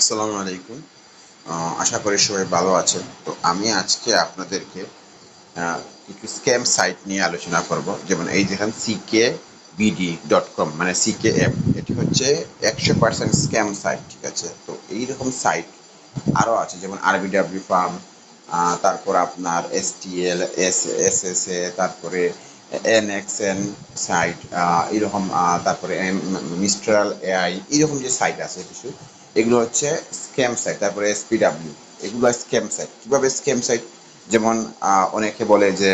আসসালামু আলাইকুম। আশা করি সবাই ভালো আছেন। তো আমি আজকে আপনাদেরকে কিছু স্ক্যাম সাইট নিয়ে আলোচনা করব। যেমন এই দেখেন সিকে বিডি ডট কম মানে সিকে অ্যাপ এটি হচ্ছে একশো পার্সেন্ট স্ক্যাম সাইট, ঠিক আছে? তো এইরকম সাইট আরও আছে, যেমন আরবি আরবিডাব্লিউ ফার্ম তারপর আপনার S T L, S S S A, তারপরে এন এক্স এন সাইট এরকম তারপরে মিস্ট্রাল এআই এরকম যে সাইট আছে কিছু। এগুলো হচ্ছে স্ক্যাম সাইট তারপরে এসপিডাব্লিউ এগুলো স্ক্যাম সাইট কীভাবে স্ক্যাম সাইট যেমন অনেকে বলে যে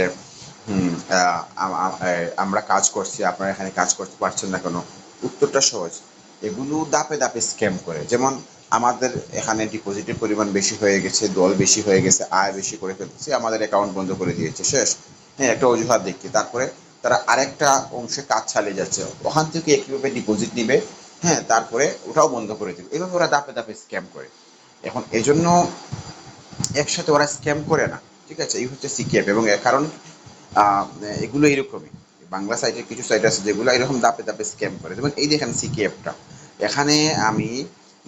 আমরা কাজ করছি, আপনারা এখানে কাজ করতে পারছেন না কেন? উত্তরটা সহজ। এগুলো দাপে দাপে স্ক্যাম করে। যেমন, আমাদের এখানে ডিপোজিটের পরিমাণ বেশি হয়ে গেছে, দল বেশি হয়ে গেছে, আয় বেশি করে ফেলতেছে, আমাদের অ্যাকাউন্ট বন্ধ করে দিয়েছে, শেষ। হ্যাঁ একটা অজুহাত দেখি তারপরে তারা আরেকটা অংশে কাজ চালিয়ে যাচ্ছে। ওখান থেকে একইভাবে ডিপোজিট নিবে হ্যাঁ তারপরে ওটাও বন্ধ করে দিবে এভাবে ওরা দাপে দাপে স্ক্যাম করে। এখন এজন্য একসাথে ওরা স্ক্যাম করে না, ঠিক আছে? এই হচ্ছে সিকিএফ এবং কারণ এগুলো এরকমই। বাংলা সাইটের কিছু সাইট আছে যেগুলো এরকম দাপে দাপে স্ক্যাম করে। যেমন এই দেখেন সিকিএফটা এখানে আমি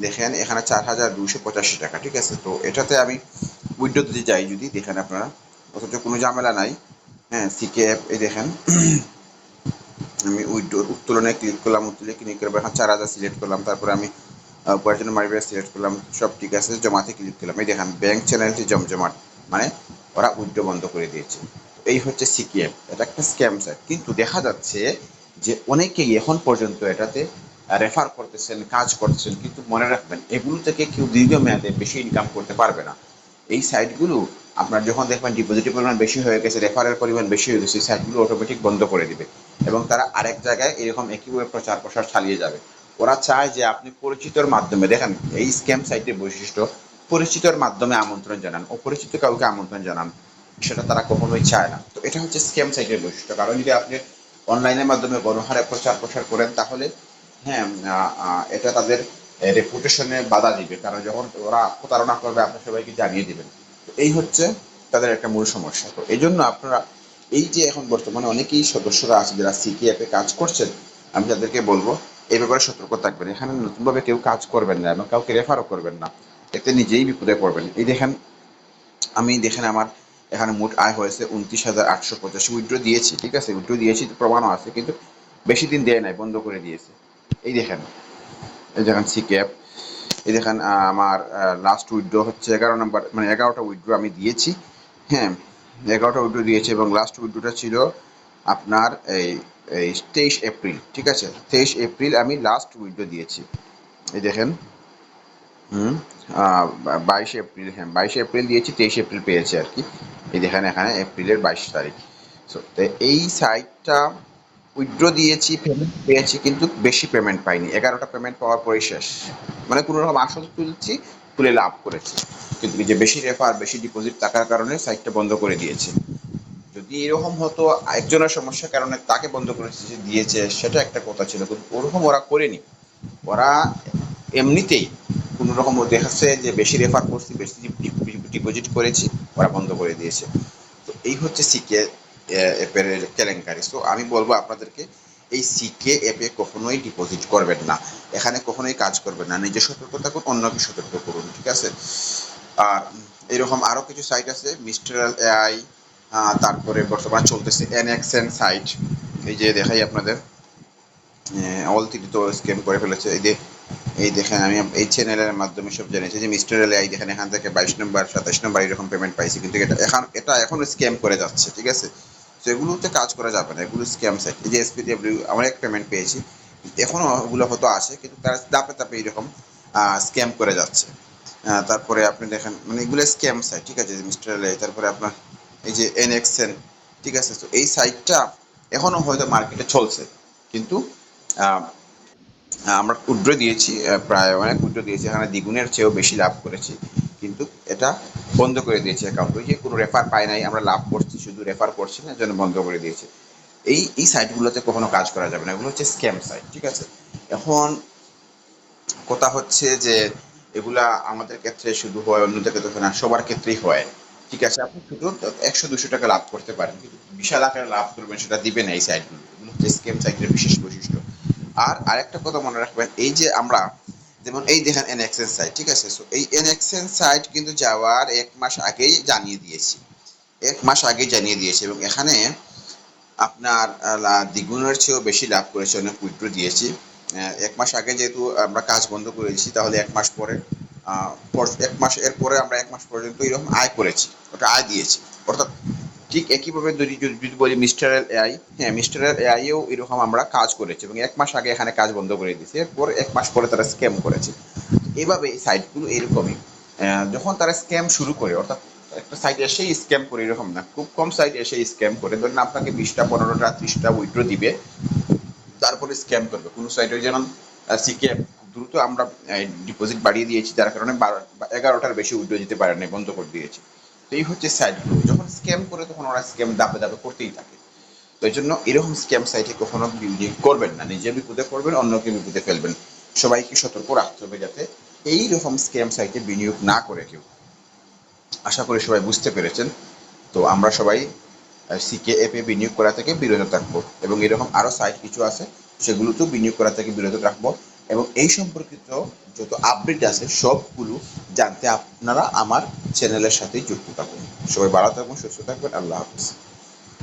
দেখেন, এখানে চার হাজার দুশো পঁচাশি টাকা, ঠিক আছে? তো এটাতে আমি উইড্রো দিতে যাই যদি, দেখেন আপনারা। অথচ কোনো ঝামেলা নাই। হ্যাঁ সিকেএফ এই দেখেন। আমি উইড্রো উত্তোলনে ক্লিক করলাম, উত্তোলনে ক্লিক করব এখন চার হাজার সিলেক্ট করলাম, তারপরে আমি উপার্জনের মারিবার সিলেক্ট করলাম, সব ঠিক আছে, জমাতে ক্লিক করলাম। এই দেখেন ব্যাংক চ্যানেলটি জমজমাট মানে ওরা উইড্রো বন্ধ করে দিয়েছে। এই হচ্ছে সিকিএফ এটা একটা স্ক্যাম সাইট কিন্তু দেখা যাচ্ছে যে অনেকেই এখন পর্যন্ত এটাতে রেফার করতেছেন, কাজ করতেছেন, কিন্তু মনে রাখবেন, এগুলো থেকে কেউ দীর্ঘমেয়াদে বেশি ইনকাম করতে পারবে না। এই সাইটগুলো আপনার যখন দেখবেন ডিপোজিটের পরিমাণ বেশি হয়ে গেছে রেফারের পরিমাণ বেশি হয়ে গেছে সাইটগুলো অটোমেটিক বন্ধ করে দিবে। এবং তারা আরেক জায়গায় এরকম একইভাবে প্রচার প্রসার চালিয়ে যাবে। ওরা চায় যে আপনি পরিচিতর মাধ্যমে, দেখেন এই স্ক্যাম সাইটের বৈশিষ্ট্য, পরিচিতর মাধ্যমে আমন্ত্রণ জানান, অপরিচিত কাউকে আমন্ত্রণ জানান, সেটা তারা কখনোই চায় না। তো এটা হচ্ছে স্ক্যাম সাইটের বৈশিষ্ট্য। কারণ যদি আপনি অনলাইনের মাধ্যমে গণহারে প্রচার প্রসার করেন, তাহলে হ্যাঁ এটা তাদের রেপুটেশনে বাধা দিবে। কারণ যখন ওরা প্রতারণা করবে আপনি সবাইকে জানিয়ে দেবেন। এই হচ্ছে তাদের একটা মূল সমস্যা। তো এই জন্য আপনারা এই যে এখন বর্তমানে অনেকেই সদস্যরা আছে, যারা সিকি অ্যাপে কাজ করছেন, আমি তাদেরকে বলব, এই ব্যাপারে সতর্ক থাকবেন। এখানে নতুনভাবে কেউ কাজ করবেন না, এবং কাউকে রেফারও করবেন না। এতে নিজেই বিপদে পড়বেন। এই দেখেন, আমি দেখেন আমার এখানে মোট আয় হয়েছে উনত্রিশ হাজার আটশো পঁচাশি। উইড্রো দিয়েছি, ঠিক আছে? উইড্রো দিয়েছি প্রমাণও আছে, কিন্তু বেশি দিন দেয় নাই, বন্ধ করে দিয়েছে। এই দেখেন এই দেখেন সি ক্যাপ এই দেখেন আমার লাস্ট উইড্রো হচ্ছে, এগারো নম্বর মানে এগারোটা উইড্রো আমি দিয়েছি হ্যাঁ এগারোটা উইড্রো দিয়েছি এবং লাস্ট উইড্রোটা ছিল আপনার এই এই তেইশ এপ্রিল, ঠিক আছে? তেইশ এপ্রিল আমি লাস্ট উইড্রো দিয়েছি, এই দেখেন বাইশে এপ্রিল হ্যাঁ বাইশে এপ্রিল দিয়েছি, তেইশে এপ্রিল পেয়েছি আর কি, এই দেখেন এখানে এপ্রিলের বাইশ তারিখ সো এই সাইটটা উইথড্র দিয়েছি পেমেন্ট পেয়েছি, কিন্তু বেশি পেমেন্ট পাইনি। এগারোটা পেমেন্ট পাওয়ার পরেই শেষ। মানে কোনো রকম আসল তুলছি, তুলে লাভ করেছি। কিন্তু যে বেশি রেফার বেশি ডিপোজিট থাকার কারণে সাইটটা বন্ধ করে দিয়েছে। যদি এরকম হতো, একজনের সমস্যার কারণে তাকে বন্ধ করে দিয়েছে- দিয়েছে, সেটা একটা কথা ছিল। কিন্তু ওরকম ওরা করেনি। ওরা এমনিতেই কোনো রকম দেখাচ্ছে যে বেশি রেফার করছি, বেশি ডিপোজিট করেছি, ওরা বন্ধ করে দিয়েছে। তো এই হচ্ছে সিকে অ্যাপের কেলেঙ্কারি সো আমি বলব আপনাদেরকে, এই সিকে অ্যাপে কখনোই ডিপোজিট করবেন না। এখানে কখনোই কাজ করবেন না। নিজে সতর্ক থাকুন, অন্যকে সতর্ক করুন, ঠিক আছে? আর এরকম আরও কিছু সাইট আছে মিস্টারাল এআই তারপরে বর্তমানে চলতেছে এনএক্সএন সাইট এই যে দেখাই আপনাদের। অল থ্রি তো স্ক্যাম করে ফেলেছে। এই যে, এই দেখেন, আমি এই চ্যানেলের মাধ্যমে সব জেনেছি যে মিস্টার এল আই দেখেন, এখান থেকে বাইশ নম্বর সাতাশ নম্বর এরকম পেমেন্ট পাইছি। কিন্তু এটা এখন এটা এখন স্ক্যাম করে যাচ্ছে, ঠিক আছে? তো এগুলোতে কাজ করা যাবে না, এগুলো স্ক্যাম সাইট এই যে এসপি ডাব্লিউ আমরা এক পেমেন্ট পেয়েছি এখনও ওগুলো হয়তো আছে, কিন্তু তারা দাপে তাপে এরকম স্ক্যাম করে যাচ্ছে। তারপরে আপনি দেখেন মানে এগুলো স্ক্যাম সাইট ঠিক আছে মিস্টার আই তারপরে আপনার এই যে এনএক্সএন ঠিক আছে, তো এই সাইটটা এখনও হয়তো মার্কেটে চলছে, কিন্তু আমরা উইড্রো দিয়েছি প্রায় অনেক উইড্রো দিয়েছি, এখানে দ্বিগুণের চেয়েও বেশি লাভ করেছি, কিন্তু এটা বন্ধ করে দিয়েছে অ্যাকাউন্ট ওই যে কোনো রেফার পাই নাই, আমরা লাভ করছি। শুধু রেফার করছি না জন্য বন্ধ করে দিয়েছে। এই এই সাইটগুলোতে কখনো কাজ করা যাবে না, এগুলো হচ্ছে স্ক্যাম সাইট ঠিক আছে? এখন কথা হচ্ছে যে এগুলা আমাদের ক্ষেত্রে শুধু হয় অন্যদের ক্ষেত্রে না, সবার ক্ষেত্রেই হয়, ঠিক আছে? আপনি শুধু একশো দুশো টাকা লাভ করতে পারেন, কিন্তু বিশাল আকারে লাভ করবেন সেটা দিবে না এই সাইটগুলো এগুলো হচ্ছে স্ক্যাম সাইটের বিশেষ বৈশিষ্ট্য। আর আরেকটা কথা মনে রাখবেন, এই যে আমরা, যেমন এই দেখেন এন এক্সেন সাইট ঠিক আছে? সো এই এন এক্সেন সাইট কিন্তু যাওয়ার এক মাস আগেই জানিয়ে দিয়েছি। এক মাস আগে জানিয়ে দিয়েছে এবং এখানে আপনার দ্বিগুণের চেয়েও বেশি লাভ করেছে, অনেক উইথড্র দিয়েছি। এক মাস আগে যেহেতু আমরা কাজ বন্ধ করেছি তাহলে এক মাস পরে এক মাস, এর পরে আমরা এক মাস পর্যন্ত এরকম আয় করেছি, ওটা আয় দিয়েছি। অর্থাৎ ঠিক একইভাবে যদি যদি বলি মিস্টার এল এআই হ্যাঁ মিস্টার এল এআইও এরকম আমরা কাজ করেছি এবং এক মাস আগে এখানে কাজ বন্ধ করে দিয়েছি, এরপর এক মাস পরে তারা স্ক্যাম করেছে। এইভাবে এই সাইটগুলো এরকমই। যখন তারা স্ক্যাম শুরু করে, অর্থাৎ একটা সাইট এসেই স্ক্যাম করে, এরকম না। খুব কম সাইট এসে স্ক্যাম করে। ধরেন আপনাকে বিশটা, পনেরোটা, ত্রিশটা উইড্রো দিবে, তারপরে স্ক্যাম করবে। কোনো সাইটে যেমন সিকে দ্রুত আমরা ডিপোজিট বাড়িয়ে দিয়েছি, যার কারণে বারো, এগারোটার বেশি উইড্রো দিতে পারে না বন্ধ করে দিয়েছি। তো এই হচ্ছে সাইটগুলো যখন স্ক্যাম করে, তখন ওরা স্ক্যাম দাবে দাবে করতেই থাকে। তো এই জন্য এরকম স্ক্যাম সাইটে কখনো বিনিয়োগ করবেন না। নিজে বিপদে করবেন অন্যকে বিপদে ফেলবেন। সবাইকে সতর্ক রাখতে হবে যাতে এই রকম স্ক্যাম সাইটে বিনিয়োগ না করে কেউ। আশা করি সবাই বুঝতে পেরেছেন। তো আমরা সবাই সিকে অ্যাপে বিনিয়োগ করা থেকে বিরত থাকব এবং এরকম আরও সাইট কিছু আছে সেগুলোতেও বিনিয়োগ করা থেকে বিরত রাখব এবং এই সম্পর্কিত যত আপডেট আছে, সবগুলো জানতে আপনারা আমার চ্যানেলের সাথেই যুক্ত থাকুন। সবাই ভালো থাকুন, সুস্থ থাকবেন আল্লাহ হাফিজ।